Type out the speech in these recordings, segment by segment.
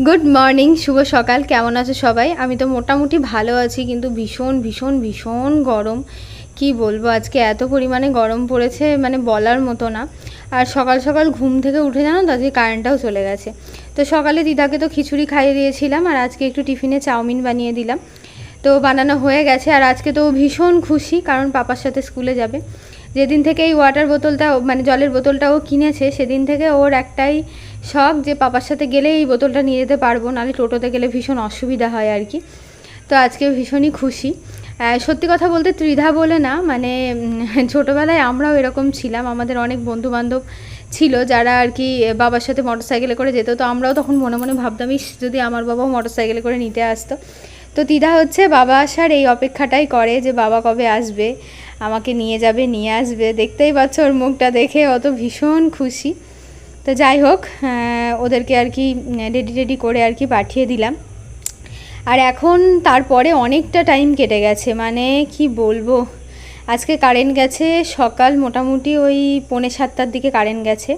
Good morning শুভ সকাল, কেমন আছো সবাই? আমি তো মোটামুটি ভালো আছি, কিন্তু ভীষণ ভীষণ ভীষণ গরম। কি বলব, আজকে এত পরিমাণে গরম পড়েছে মানে বলার মতো না। আর সকাল সকাল ঘুম থেকে উঠে জানো তো, আজকে কারেন্টটাও চলে গেছে। তো সকালে দিদাকে তো খিচুড়ি খাইয়ে দিয়েছিলাম, আর আজকে একটু টিফিনে চাউমিন বানিয়ে দিলাম। তো বানানো হয়ে গেছে, আর আজকে তো ভীষণ খুশি, কারণ পাপার সাথে স্কুলে যাবে। যেদিন থেকে এই ওয়াটার বোতলটা মানে জলের বোতলটা ও কিনেছে, সেদিন থেকে ওর একটাই শখ যে পাপার সাথে গেলে এই বোতলটা নিয়ে যেতে পারব, নাহলে টোটোতে গেলে ভীষণ অসুবিধা হয় আর কি। তো আজকে ভীষণই খুশি। সত্যি কথা বলতে ত্রিধা বলে না মানে ছোটোবেলায় আমরাও এরকম ছিলাম, আমাদের অনেক বন্ধু বান্ধব ছিল যারা আর কি বাবার সাথে মোটর সাইকেলে করে যেত, তো আমরাও তখন মনে মনে ভাবতাম, ইস, যদি আমার বাবাও মোটর সাইকেলে করে নিতে আসতো। তো তিধা হচ্ছে বাবা আসার এই অপেক্ষাটাই করে যে, বাবা কবে আসবে? আমাকে নিয়ে যাবে, নিয়ে আসবে। দেখতেই পাচ্ছ ওর মুখটা দেখে, অত ভীষণ খুশি। তো যাই হোক ওদেরকে আর কি রেডি রেডি করে আর কি পাঠিয়ে দিলাম। আর এখন তারপরে অনেকটা টাইম কেটে গেছে মানে কি বলব? আজকে কারেন্ট গেছে, সকাল মোটামুটি ওই পৌনে সাতটার দিকে কারেন্ট গেছে।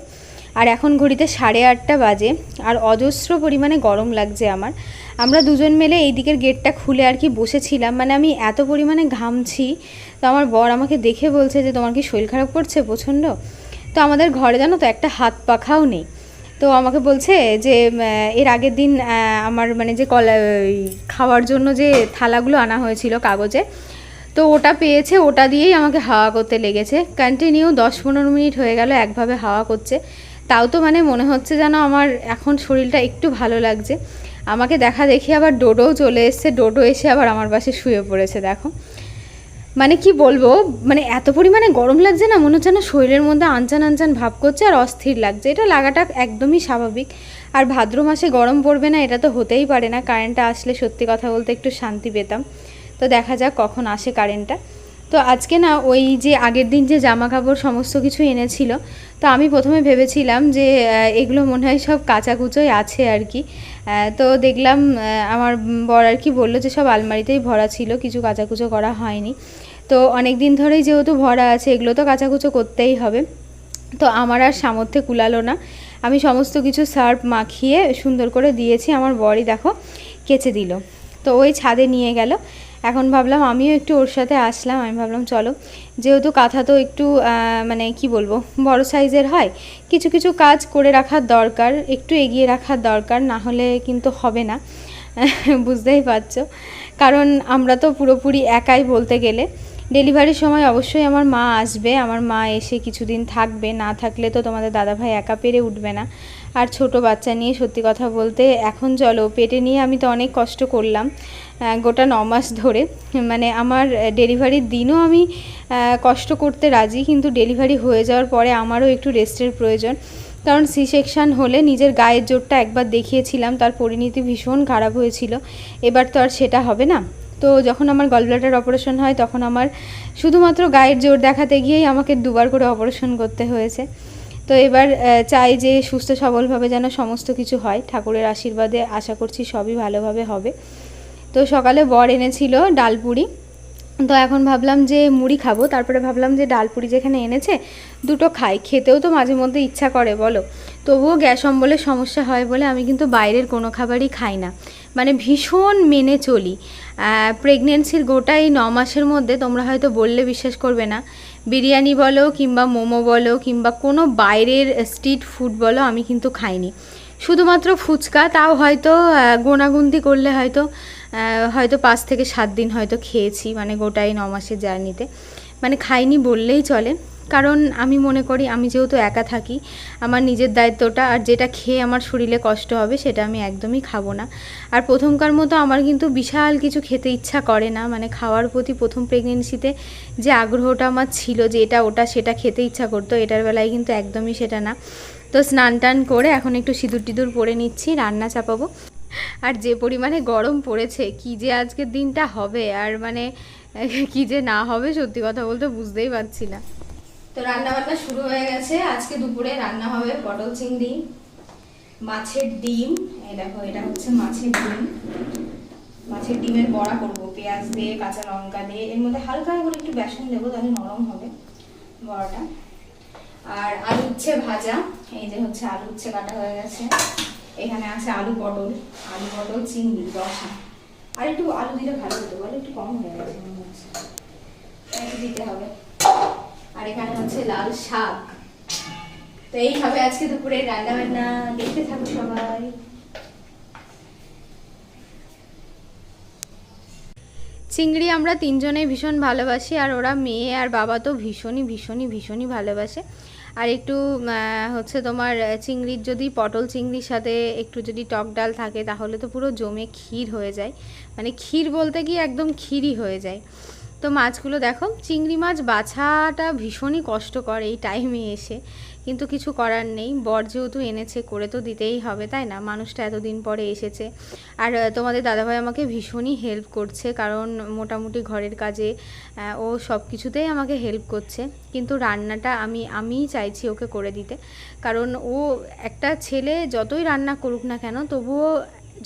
আর এখন ঘড়িতে সাড়ে আটটা বাজে, আর অজস্র পরিমাণে গরম লাগছে আমার। আমরা দুজন মিলে এই দিকের গেটটা খুলে আর কি বসেছিলাম মানে আমি এত পরিমাণে ঘামছি, তো আমার বর আমাকে দেখে বলছে যে, তোমার কি শরীর খারাপ করছে প্রচণ্ড? তো আমাদের ঘরে জানো তো একটা হাত পাখাও নেই। তো আমাকে বলছে যে এর আগের দিন আমার মানে যে কলা খাওয়ার জন্য যে থালাগুলো আনা হয়েছিল কাগজে, তো ওটা পেয়েছে, ওটা দিয়েই আমাকে হাওয়া করতে লেগেছে। কন্টিনিউ দশ পনেরো মিনিট হয়ে গেল একভাবে হাওয়া করছে। তাও তো মানে মনে হচ্ছে যেন আমার এখন শরীরটা একটু ভালো লাগছে। আমাকে দেখা দেখি আবার ডোডোও চলে এসছে, ডোডো এসে আবার আমার পাশে শুয়ে পড়েছে, দেখো। মানে কি বলব মানে এত পরিমাণে গরম লাগছে না, মনে হচ্ছে না শরীরের মধ্যে আনচান আনচান ভাব করছে আর অস্থির লাগছে। এটা লাগাটা একদমই স্বাভাবিক। আর ভাদ্র মাসে গরম পড়বে না, এটা তো হতেই পারে না। কারেন্টটা আসলে সত্যি কথা বলতে একটু শান্তি পেতাম। তো দেখা যাক কখন আসে কারেন্টটা তো আজকে না, ওই যে আগের দিন যে জামা কাপড় সমস্ত কিছু এনেছিল, তো আমি প্রথমে ভেবেছিলাম যে এগুলো মনে হয় সব কাঁচাকুচোই আছে আর কি। তো দেখলাম আমার বর আর কি বলল যে সব আলমারিতেই ভরা ছিল, কিছু কাচাকুচো করা হয়নি। তো অনেক দিন ধরেই যেহেতু ভরা আছে, এগুলো তো কাচাকুচো করতেই হবে। তো আমার আর সামর্থ্যে কুলালো না। আমি সমস্ত কিছু সার্ফ মাখিয়ে সুন্দর করে দিয়েছি, আমার বরই দেখো কেচে দিল। তো ওই ছাদে নিয়ে গেল। এখন ভাবলাম আমিও একটু ওর সাথে আসলাম, আমি ভাবলাম চলো। যেহেতু কাঁথা তো একটু মানে কি বলব, বড় সাইজের হয়, কিছু কিছু কাজ করে রাখার দরকার, একটু এগিয়ে রাখার দরকার, না হলে কিন্তু হবে না। বুঝতেই পারছ। কারণ আমরা তো পুরোপুরি একাই বলতে গেলে। ডেলিভারির সময় অবশ্যই আমার মা আসবে। আমার মা এসে কিছুদিন থাকবে। না থাকলে তো তোমাদের দাদাভাই একা পেরে উঠবে না। আর ছোট বাচ্চা নিয়ে সত্যি কথা বলতে এখন চলো, পেটে নিয়ে আমি তো অনেক কষ্ট করলাম গোটা ন মাস ধরে। মানে আমার ডেলিভারির দিনও আমি কষ্ট করতে রাজি, কিন্তু ডেলিভারি হয়ে যাওয়ার পরে আমারও একটু রেস্টের প্রয়োজন। কারণ সি সেকশান হলে নিজের গায়ের জোরটা একবার দেখিয়েছিলাম, তার পরিণতি ভীষণ খারাপ হয়েছিল। এবার তো আর সেটা হবে না। তো যখন আমার গলব্লাডার অপারেশন হয়, তখন আমার শুধুমাত্র গায়ের জোর দেখাতে গিয়েই আমাকে দুবার করে অপারেশন করতে হয়েছে। তো এবার চাই যে সুস্থ সবলভাবে যেন সমস্ত কিছু হয়। ঠাকুরের আশীর্বাদে আশা করছি সবই ভালোভাবে হবে। তো সকালে বর এনেছিল ডালপুরি। তো এখন ভাবলাম যে মুড়ি খাব, তারপরে ভাবলাম যে ডালপুরি যেখানে এনেছে, দুটো খাই, খেতেও তো মাঝে মধ্যে ইচ্ছা করে, বলো। তবুও গ্যাস অম্বলের সমস্যা হয় বলে আমি কিন্তু বাইরের কোনো খাবারই খাই না। মানে ভীষণ মেনে চলি। প্রেগনেন্সির গোটা এই ন মাসের মধ্যে তোমরা হয়তো বললে বিশ্বাস করবে না। বিরিয়ানি বলো কিংবা মোমো বলো কিংবা কোনো বাইরের স্ট্রিট ফুড বলো আমি কিন্তু খাইনি। শুধুমাত্র ফুচকা, তাও হয়তো গোনাগুনতি করলে হয়তো হয়তো পাঁচ থেকে সাত দিন হয়তো খেয়েছি মানে গোটাই ন মাসের জার্নিতে। মানে খাইনি বললেই চলে। কারণ আমি মনে করি, আমি যেহেতু একা থাকি, আমার নিজের দায়িত্বটা আর যেটা খেয়ে আমার শরীরে কষ্ট হবে সেটা আমি একদমই খাব না। আর প্রথমকার মতো আমার কিন্তু বিশাল কিছু খেতে ইচ্ছা করে না। মানে খাওয়ার প্রতি প্রথম প্রেগনেন্সিতে যে আগ্রহটা আমার ছিল যে এটা, ওটা, সেটা খেতে ইচ্ছা করতো, এটার বেলায় কিন্তু একদমই সেটা না। তো স্নান টান করে এখন একটু সিঁদুর টিঁদুর পরে নিচ্ছি, রান্না চাপাবো। আর যে পরিমাণে গরম পড়েছে, কি যে আজকের দিনটা হবে, আর মানে কি যে না হবে সত্যি কথা বলতে বুঝতেই পারছি না। তো রান্না বান্না শুরু হয়ে গেছে। আজকে দুপুরে রান্না হবে পটল চিংড়ি, মাছের ডিম। দেখো, এটা হচ্ছে মাছের ডিম। মাছের ডিমের বড়া করব, পেঁয়াজ দিয়ে, কাঁচা লঙ্কা দিয়ে। এর মধ্যে হালকা করে একটু বেসন দেবো, তাহলে নরম হবে বড়াটা। আর আলু উচ্ছে ভাজা। এই যে হচ্ছে আলু উচ্ছে কাটা হয়ে গেছে। এখানে আছে আলু পটল আলু পটল, চিংড়ি, রসা। আর একটু আলু দিলে ভালো হতো, বলে একটু কম হয়ে গেছে মনে হচ্ছে। দিতে হবে। আর এখানে হচ্ছে লাল শাক। তো এই হবে আজকে দুপুরে রান্না বান্না দেখতে থাকো সবাই। চিংড়ি আমরা তিনজনেই ভীষণ ভালোবাসি, আর ওরা মেয়ে আর বাবা তো ভীষণই ভীষণই ভীষণই ভালোবাসে। আর একটু হচ্ছে তোমার চিংড়ির যদি পটল চিংড়ির সাথে একটু যদি টক ডাল থাকে, তাহলে তো পুরো জমে ক্ষীর হয়ে যায়। মানে ক্ষীর বলতে কি একদম ক্ষীরই হয়ে যায়। তো মাছগুলো দেখো, চিংড়ি মাছ বাছাটা ভীষণই কষ্টকর এই টাইমে এসে। কিন্তু কিছু করার নেই। বর যেহেতু এনেছে, করে তো দিতেই হবে, তাই না? মানুষটা এতদিন পরে এসেছে। আর তোমাদের দাদাভাই আমাকে ভীষণই হেল্প করছে, কারণ মোটামুটি ঘরের কাজে ও সব কিছুতেই আমাকে হেল্প করছে। কিন্তু রান্নাটা আমি, আমিই চাইছি ওকে করে দিতে। কারণ ও একটা ছেলে, যতই রান্না করুক না কেন, তবুও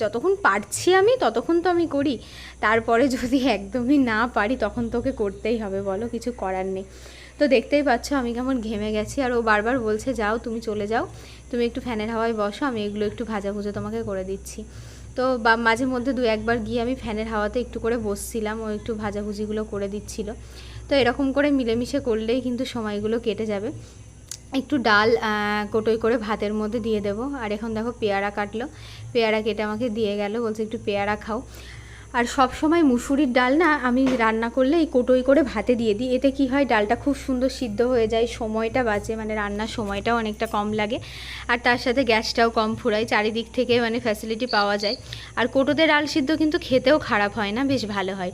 যতক্ষণ পারছি আমি, ততক্ষণ তো আমি করি। তারপরে যদি একদমই না পারি, তখন তোকে করতেই হবে, বলো? কিছু করার নেই। তো দেখতেই পাচ্ছ আমি কেমন ঘেমে গেছি আর ও বারবার বলছে, যাও, তুমি চলে যাও। তুমি একটু ফ্যানের হাওয়ায় বসো, আমি এগুলো একটু ভাজা ভুজো তোমাকে করে দিচ্ছি। তো বা মাঝে মধ্যে দু একবার গিয়ে আমি ফ্যানের হাওয়াতে একটু করে বসছিলাম, ও একটু ভাজাভুজিগুলো করে দিচ্ছিল। তো এরকম করে মিলেমিশে করলেই কিন্তু সময়গুলো কেটে যাবে। একটু ডাল কোটোই করে ভাতের মধ্যে দিয়ে দেবো। আর এখন দেখো পেয়ারা কাটলো। পেয়ারা কেটে আমাকে দিয়ে গেল, বলছে একটু পেয়ারা খাও। আর সব সময় মুসুরির ডাল না আমি রান্না করলে এই কোটোই করে ভাতে দিয়ে দিই। এতে কি হয়, ডালটা খুব সুন্দর সিদ্ধ হয়ে যায়, সময়টা বাঁচে মানে রান্নার সময়টাও অনেকটা কম লাগে। আর তার সাথে গ্যাসটাও কম ফুরায়, চারিদিক থেকে মানে ফ্যাসিলিটি পাওয়া যায়। আর কোটোতে ডাল সিদ্ধ কিন্তু খেতেও খারাপ হয় না, বেশ ভালো হয়।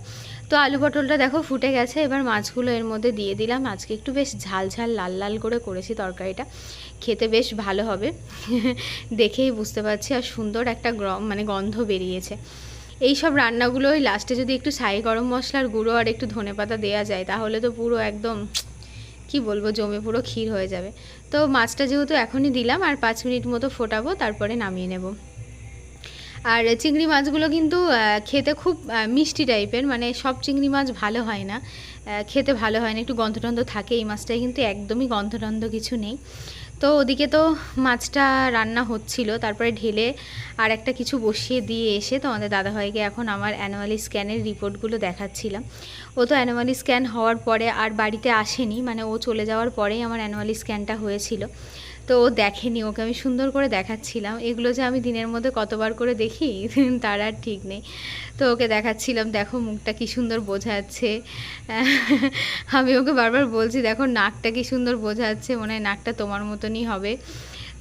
তো আলু পটলটা দেখো ফুটে গেছে, এবার মাছগুলো এর মধ্যে দিয়ে দিলাম। আজকে একটু বেশ ঝাল ঝাল, লাল লাল করে করেছি তরকারিটা। খেতে বেশ ভালো হবে। দেখেই বুঝতে পারছি, আর সুন্দর একটা মানে গন্ধ বেরিয়েছে। এই সব রান্নাগুলো ওই লাস্টে যদি একটু ছাই গরম মশলার গুঁড়ো আর একটু ধনেপাতা দেওয়া যায়, তাহলে তো পুরো একদম, কি বলব, জমে পুরো ক্ষীর হয়ে যাবে। তো মাছটা যেহেতু এখনই দিলাম, আর পাঁচ মিনিট মতো ফোটাবো, তারপরে নামিয়ে নেব। আর চিংড়ি মাছগুলো কিন্তু খেতে খুব মিষ্টি টাইপের মানে সব চিংড়ি মাছ ভালো হয় না। খেতে ভালো হয় না, একটু গন্ধটন্ধ থাকে, এই মাছটায় কিন্তু একদমই গন্ধটন্ধ কিছু নেই। তো ওদিকে তো মাছটা রান্না হচ্ছিল, তারপরে ঢেলে আর একটা কিছু বসিয়ে দিয়ে এসে তো তোমাদের দাদাভাইকে এখন আমার অ্যানুয়ালি স্ক্যানের রিপোর্টগুলো দেখাচ্ছিলাম। ও তো অ্যানুয়ালি স্ক্যান হওয়ার পরে আর বাড়িতে আসেনি মানে ও চলে যাওয়ার পরেই আমার অ্যানুয়ালি স্ক্যানটা হয়েছিল। তো ও দেখেনি, ওকে আমি সুন্দর করে দেখাচ্ছিলাম। এগুলো যে আমি দিনের মধ্যে কতবার করে দেখি, তার আর ঠিক নেই। তো ওকে দেখাচ্ছিলাম, দেখো মুখটা কি সুন্দর বোঝা যাচ্ছে আমি ওকে বারবার বলছি, দেখো নাকটা কি সুন্দর বোঝা যাচ্ছে মনে হয় নাকটা তোমার মতনই হবে।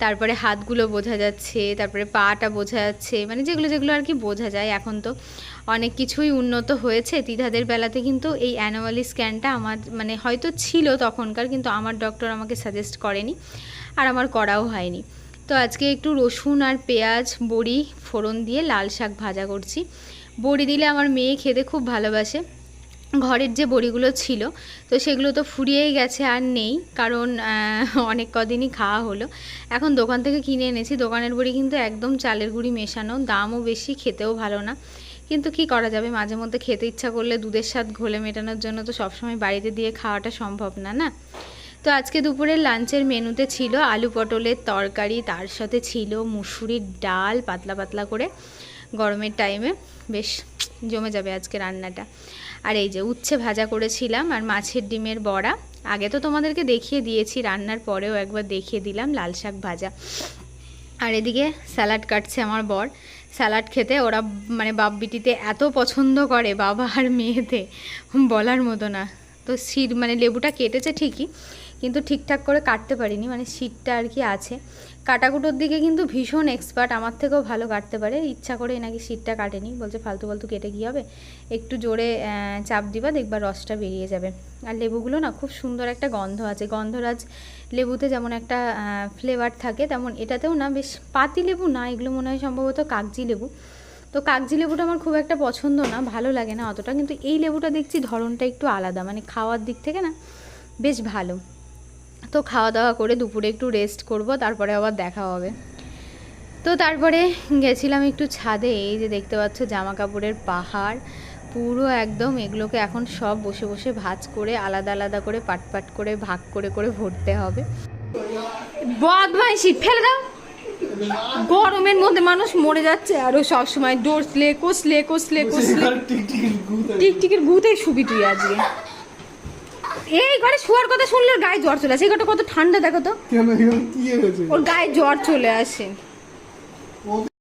তারপরে হাতগুলো বোঝা যাচ্ছে, তারপরে পাটা বোঝা যাচ্ছে মানে যেগুলো যেগুলো আর কি বোঝা যায় এখন তো। অনেক কিছুই উন্নত হয়েছে। তিধাদের বেলাতে কিন্তু এই অ্যানুয়ালি স্ক্যানটা আমার মানে হয়তো ছিল তখনকার, কিন্তু আমার ডক্টর আমাকে সাজেস্ট করেনি। আর আমার করাও হয়নি। তো আজকে একটু রসুন আর পেঁয়াজ, বড়ি, ফোড়ন দিয়ে লাল শাক ভাজা করছি। বড়ি দিলে আমার মেয়ে খেতে খুব ভালোবাসে। ঘরের যে বড়িগুলো ছিল, তো সেগুলো তো ফুরিয়েই গেছে আর নেই, কারণ অনেক কদিনই খাওয়া হলো। এখন দোকান থেকে কিনে এনেছি। দোকানের বড়ি কিন্তু একদম চালের গুঁড়ি মেশানো, দামও বেশি, খেতেও ভালো না। কিন্তু কি করা যাবে? মাঝে মধ্যে খেতে ইচ্ছা করলে দুধের স্বাদ ঘোলে মেটানোর জন্য তো সবসময় বাড়িতে দিয়ে খাওয়াটা সম্ভব না না? তো আজকে দুপুরের লাঞ্চের মেনুতে ছিল আলু পটলের তরকারি, তার সাথে ছিল মুসুরির ডাল পাতলা পাতলা করে গরমের টাইমে বেশ জমে যাবে আজকে রান্নাটা। আর এই যে উচ্ছে ভাজা করেছিলাম আর মাছের ডিমের বড়া। আগে তো তোমাদেরকে দেখিয়ে দিয়েছি, রান্নার পরেও একবার দেখিয়ে দিলাম লাল শাক ভাজা। আর এদিকে স্যালাড কাটছে আমার বর। স্যালাড খেতে ওরা মানে বাপ বিটিতে এত পছন্দ করে বাবা আর মেয়েতে, বলার মতো না। তো শির মানে লেবুটা কেটেছে ঠিকই কিন্তু ঠিকঠাক করে কাটতে পারিনি মানে শীতটা আর কি আছে। কাটাকুটোর দিকে কিন্তু ভীষণ এক্সপার্ট আমার থেকেও ভালো কাটতে পারে। ইচ্ছা করে নাকি শীতটা কাটেনি, বলছে ফালতু ফালতু কেটে কী হবে? একটু জোরে চাপ দিবা, দেখবা রসটা বেরিয়ে যাবে। আর লেবুগুলো না খুব সুন্দর একটা গন্ধ আছে। গন্ধরাজ লেবুতে যেমন একটা ফ্লেভার থাকে, তেমন এটাতেও না বেশ পাতি লেবু না, এগুলো মনে হয় সম্ভবত কাগজি লেবু। তো কাগজি লেবুটা আমার খুব একটা পছন্দ না, ভালো লাগে না অতটা, কিন্তু এই লেবুটা দেখছি ধরনটা একটু আলাদা মানে খাওয়ার দিক থেকে না বেশ ভালো। তো খাওয়া দাওয়া করে দুপুরে একটু রেস্ট করব তারপরে আবার দেখা হবে। তো তারপরে গেছিলাম একটু ছাদে এই যে দেখতে পাচ্ছ জামা কাপড়ের পাহাড় পুরো একদম এগুলোকে এখন সব বসে বসে ভাঁজ করে আলাদা আলাদা করে পাট পাট করে ভাগ করে করে ভরতে হবে। বদমাইশি ফেলে দাও! গরমের মধ্যে মানুষ মরে যাচ্ছে আরও সবসময় কষলে কষলে টিকটিকির গুদ আছে। টিকটিকির গুতে। শুবি তুই আজকে। এই ঘরে শোয়ার কথা শুনলে গায়ে জ্বর চলে আসে। এই ঘরটা কত ঠান্ডা দেখো তো। কেন? কি হয়েছে ওর গায়ে জ্বর চলে আসে।